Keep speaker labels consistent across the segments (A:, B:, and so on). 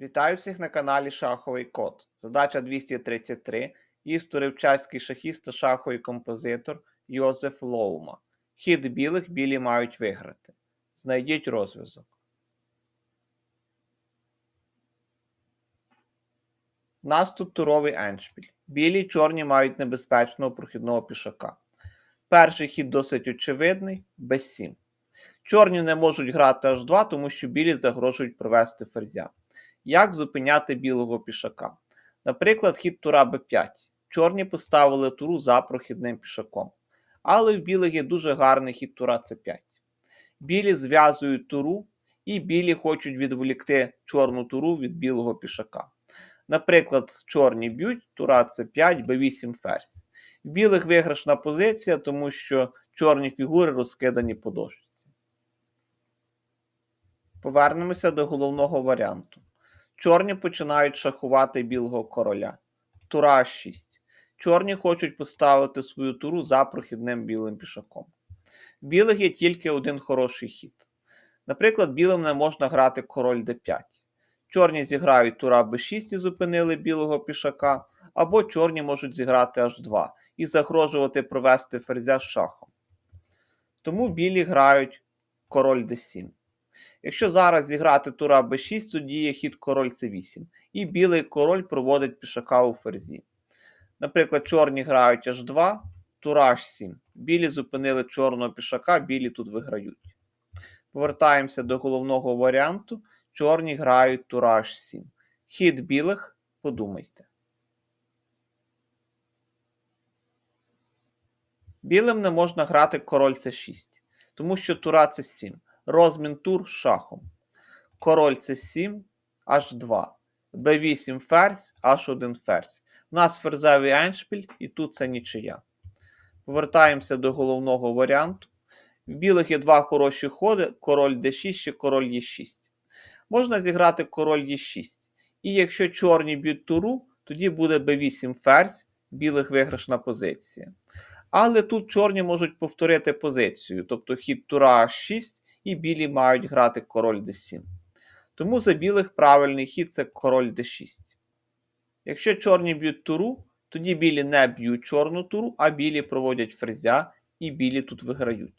A: Вітаю всіх на каналі Шаховий Код. Задача 233. Історив чеський шахіст та шаховий композитор Йозеф Лоума. Хід білих білі мають виграти. Знайдіть розв'язок. У нас тут туровий еншпіль. Білі й чорні мають небезпечного прохідного пішака. Перший хід досить очевидний без 7. Чорні не можуть грати H2, тому що білі загрожують провести ферзя. Як зупиняти білого пішака? Наприклад, хід тура b5. Чорні поставили туру за прохідним пішаком. Але в білих є дуже гарний хід тура c5. Білі зв'язують туру, і білі хочуть відволікти чорну туру від білого пішака. Наприклад, чорні б'ють, тура c5, b8 ферзь. В білих виграшна позиція, тому що чорні фігури розкидані по дошці. Повернемося до головного варіанту. Чорні починають шахувати білого короля. Тура H6. Чорні хочуть поставити свою туру за прохідним білим пішаком. В білих є тільки один хороший хід. Наприклад, білим не можна грати король d5. Чорні зіграють тура b6 і зупинили білого пішака, або чорні можуть зіграти h2 і загрожувати провести ферзя з шахом. Тому білі грають король d7. Якщо зараз зіграти тура b6, тоді є хід король c8. І білий король проводить пішака у ферзі. Наприклад, чорні грають h2, тура h7. Білі зупинили чорного пішака, білі тут виграють. Повертаємося до головного варіанту. Чорні грають тура h7. Хід білих, подумайте. Білим не можна грати король c6, тому що тура c7. Розмін тур шахом. Король c7, h2. b8 ферзь, h1 ферзь. У нас ферзевий еншпіль, і тут це нічия. Повертаємося до головного варіанту. В білих є два хороші ходи: король d6 і король e6. Можна зіграти король e6. І якщо чорні б'ють туру, тоді буде b8 ферзь, білих виграшна позиція. Але тут чорні можуть повторити позицію, тобто хід тура h6 і білі мають грати король d7. Тому за білих правильний хід це король d6. Якщо чорні б'ють туру, тоді білі не б'ють чорну туру, а білі проводять ферзя і білі тут виграють.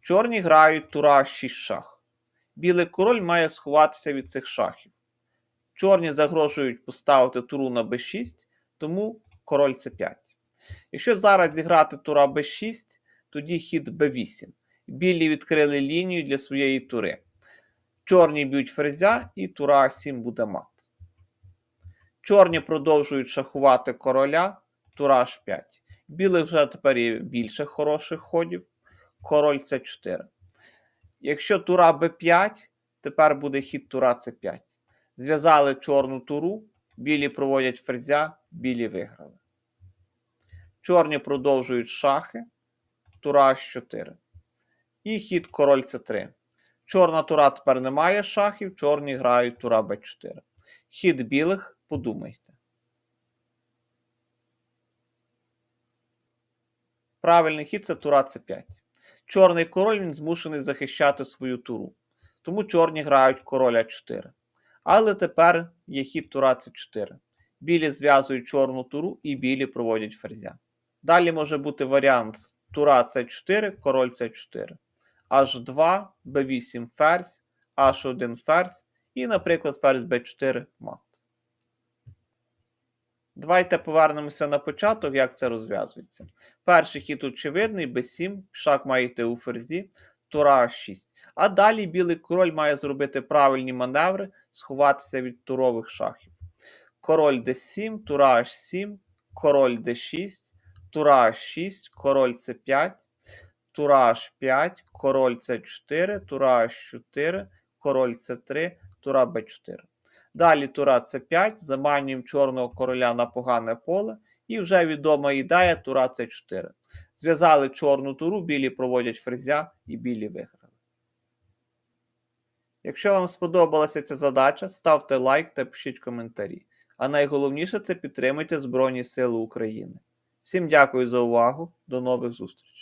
A: Чорні грають тура 6 шах. Білий король має сховатися від цих шахів. Чорні загрожують поставити туру на b6, тому король c5. Якщо зараз зіграти тура b6, тоді хід b8. Білі відкрили лінію для своєї тури. Чорні б'ють ферзя, і тура 7 буде мат. Чорні продовжують шахувати короля, тура h5. Білих вже тепер є більше хороших ходів. Король c4. Якщо тура b5, тепер буде хід тура c5. Зв'язали чорну туру, білі проводять ферзя, білі виграли. Чорні продовжують шахи, тура h4. І хід король c3. Чорна тура тепер не має шахів, чорні грають тура b4. Хід білих, подумайте. Правильний хід це тура c5. Чорний король він змушений захищати свою туру. Тому чорні грають короля 4. Але тепер є хід тура c4. Білі зв'язують чорну туру і білі проводять ферзя. Далі може бути варіант тура c4, король c4. H2, b8 ферзь, H1 ферзь і, наприклад, ферзь b4 мат. Давайте повернемося на початок, як це розв'язується. Перший хід очевидний, b7, шах має йти у ферзі, тура h6. А далі білий король має зробити правильні маневри, сховатися від турових шахів. Король d7, тура h7, король d6, тура h6, король c5, тура h5, король c4, тура h4, король c3, тура b4. Далі тура c5, заманюємо чорного короля на погане поле, і вже відома ідея тура c4. Зв'язали чорну туру, білі проводять ферзя і білі виграли. Якщо вам сподобалася ця задача, ставте лайк та пишіть коментарі. А найголовніше це підтримуйте Збройні Сили України. Всім дякую за увагу, до нових зустрічей!